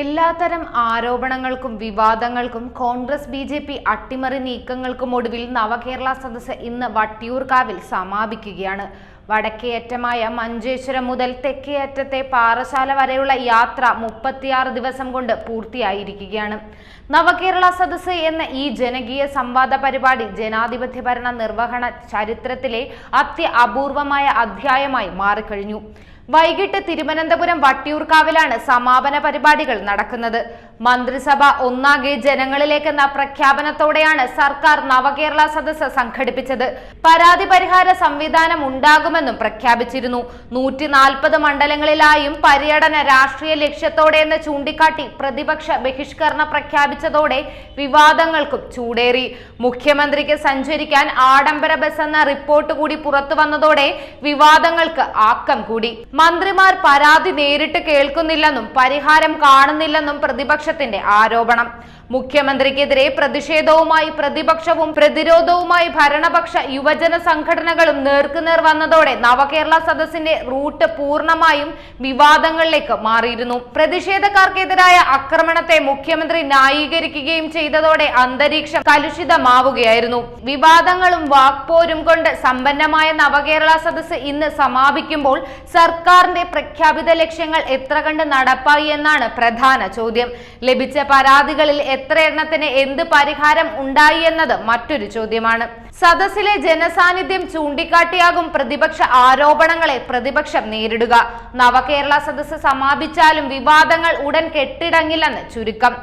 എല്ലാത്തരം ആരോപണങ്ങൾക്കും വിവാദങ്ങൾക്കും കോൺഗ്രസ് ബി ജെ പി അട്ടിമറി നീക്കങ്ങൾക്കും ഒടുവിൽ നവകേരള സദസ്സ് ഇന്ന് വട്ടിയൂർക്കാവിൽ സമാപിക്കുകയാണ്. വടക്കേയറ്റമായ മഞ്ചേശ്വരം മുതൽ തെക്കേയറ്റത്തെ പാറശാല വരെയുള്ള യാത്ര മുപ്പത്തിയാറ് ദിവസം കൊണ്ട് പൂർത്തിയായിരിക്കുകയാണ്. നവകേരള സദസ്സ് എന്ന ഈ ജനകീയ സംവാദ പരിപാടി ജനാധിപത്യ ഭരണ നിർവഹണ ചരിത്രത്തിലെ അത്യ അപൂർവമായ അധ്യായമായി മാറിക്കഴിഞ്ഞു. വൈകിട്ട് തിരുവനന്തപുരം വട്ടിയൂർക്കാവിലാണ് സമാപന പരിപാടികൾ നടക്കുന്നത്. മന്ത്രിസഭ ഒന്നാകെ ജനങ്ങളിലേക്കെന്ന പ്രഖ്യാപനത്തോടെയാണ് സർക്കാർ നവകേരള സദസ്സ് സംഘടിപ്പിച്ചത്. പരാതി പരിഹാര സംവിധാനം ഉണ്ടാകുമെന്നും പ്രഖ്യാപിച്ചിരുന്നു. നൂറ്റി നാൽപ്പത് മണ്ഡലങ്ങളിലായും പര്യടന രാഷ്ട്രീയ ലക്ഷ്യത്തോടെ എന്ന് ചൂണ്ടിക്കാട്ടി പ്രതിപക്ഷ ബഹിഷ്കരണ പ്രഖ്യാപിച്ചതോടെ വിവാദങ്ങൾക്കും ചൂടേറി. മുഖ്യമന്ത്രിക്ക് സഞ്ചരിക്കാൻ ആഡംബര ബസ് എന്ന റിപ്പോർട്ട് കൂടി പുറത്തു വന്നതോടെ വിവാദങ്ങൾക്ക് ആക്കം കൂടി. മന്ത്രിമാർ പരാതി നേരിട്ട് കേൾക്കുന്നില്ലെന്നും പരിഹാരം കാണുന്നില്ലെന്നും പ്രതിപക്ഷത്തിന്റെ ആരോപണം. മുഖ്യമന്ത്രിക്കെതിരെ പ്രതിഷേധവുമായി പ്രതിപക്ഷവും പ്രതിരോധവുമായി ഭരണപക്ഷ യുവജന സംഘടനകളും നേർക്കുനേർ വന്നതോടെ നവകേരള സദസ്സിന്റെ റൂട്ട് പൂർണമായും വിവാദങ്ങളിലേക്ക് മാറിയിരുന്നു. പ്രതിഷേധക്കാർക്കെതിരായ ആക്രമണത്തെ മുഖ്യമന്ത്രി ന്യായീകരിക്കുകയും ചെയ്തതോടെ അന്തരീക്ഷം കലുഷിതമാവുകയായിരുന്നു. വിവാദങ്ങളും വാക്പോരും കൊണ്ട് സമ്പന്നമായ നവകേരള സദസ്സ് ഇന്ന് സമാപിക്കുമ്പോൾ സർക്കാരിന്റെ പ്രഖ്യാപിത ലക്ഷ്യങ്ങൾ എത്ര കണ്ട് നടപ്പായി എന്നാണ് പ്രധാന ചോദ്യം. ലഭിച്ച പരാതികളിൽ എത്ര എണ്ണത്തിന് എന്ത് പരിഹാരം ഉണ്ടായി എന്നത് മറ്റൊരു ചോദ്യമാണ്. സദസ്സിലെ ജനസാന്നിധ്യം ചൂണ്ടിക്കാട്ടിയാകും പ്രതിപക്ഷ ആരോപണങ്ങളെ പ്രതിപക്ഷം നേരിടുക. നവകേരള സദസ്സ് സമാപിച്ചാലും വിവാദങ്ങൾ ഉടൻ കെട്ടിടങ്ങില്ലെന്ന് ചുരുക്കം.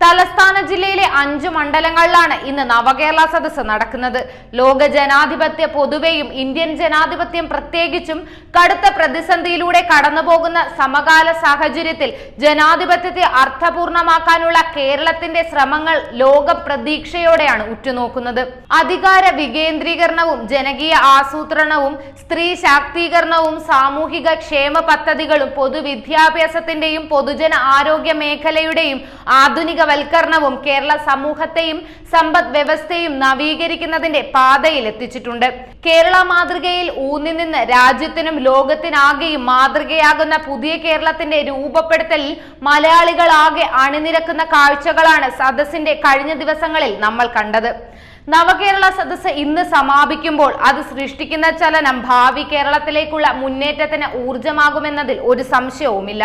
തലസ്ഥാന ജില്ലയിലെ അഞ്ചു മണ്ഡലങ്ങളിലാണ് ഇന്ന് നവകേരള സദസ് നടക്കുന്നത്. ലോക ജനാധിപത്യ പൊതുവെയും ഇന്ത്യൻ ജനാധിപത്യം പ്രത്യേകിച്ചും കടുത്ത പ്രതിസന്ധിയിലൂടെ കടന്നുപോകുന്ന സമകാല സാഹചര്യത്തിൽ ജനാധിപത്യത്തെ അർത്ഥപൂർണമാക്കാനുള്ള കേരളത്തിന്റെ ശ്രമങ്ങൾ ലോക പ്രതീക്ഷയോടെയാണ് ഉറ്റുനോക്കുന്നത്. അധികാര വികേന്ദ്രീകരണവും ജനകീയ ആസൂത്രണവും സ്ത്രീ ശാക്തീകരണവും സാമൂഹിക ക്ഷേമ പദ്ധതികളും പൊതുവിദ്യാഭ്യാസത്തിന്റെയും പൊതുജന ആരോഗ്യ മേഖലയുടെയും ആധുനികവൽക്കരണവും കേരള സമൂഹത്തെയും സമ്പദ് വ്യവസ്ഥയും നവീകരിക്കുന്നതിന്റെ പാതയിൽ എത്തിച്ചിട്ടുണ്ട്. കേരള മാതൃകയിൽ ഊന്നി നിന്ന് രാജ്യത്തിനും ലോകത്തിനാകെയും മാതൃകയാകുന്ന പുതിയ കേരളത്തിന്റെ രൂപപ്പെടുത്തലിൽ മലയാളികളാകെ അണിനിരക്കുന്ന കാഴ്ചകളാണ് സദസ്സിന്റെ കഴിഞ്ഞ ദിവസങ്ങളിൽ നമ്മൾ കണ്ടത്. നവകേരള സദസ്സ് ഇന്ന് സമാപിക്കുമ്പോൾ അത് സൃഷ്ടിക്കുന്ന ചലനം ഭാവി കേരളത്തിലേക്കുള്ള മുന്നേറ്റത്തിന് ഊർജമാകുമെന്നതിൽ ഒരു സംശയവുമില്ല.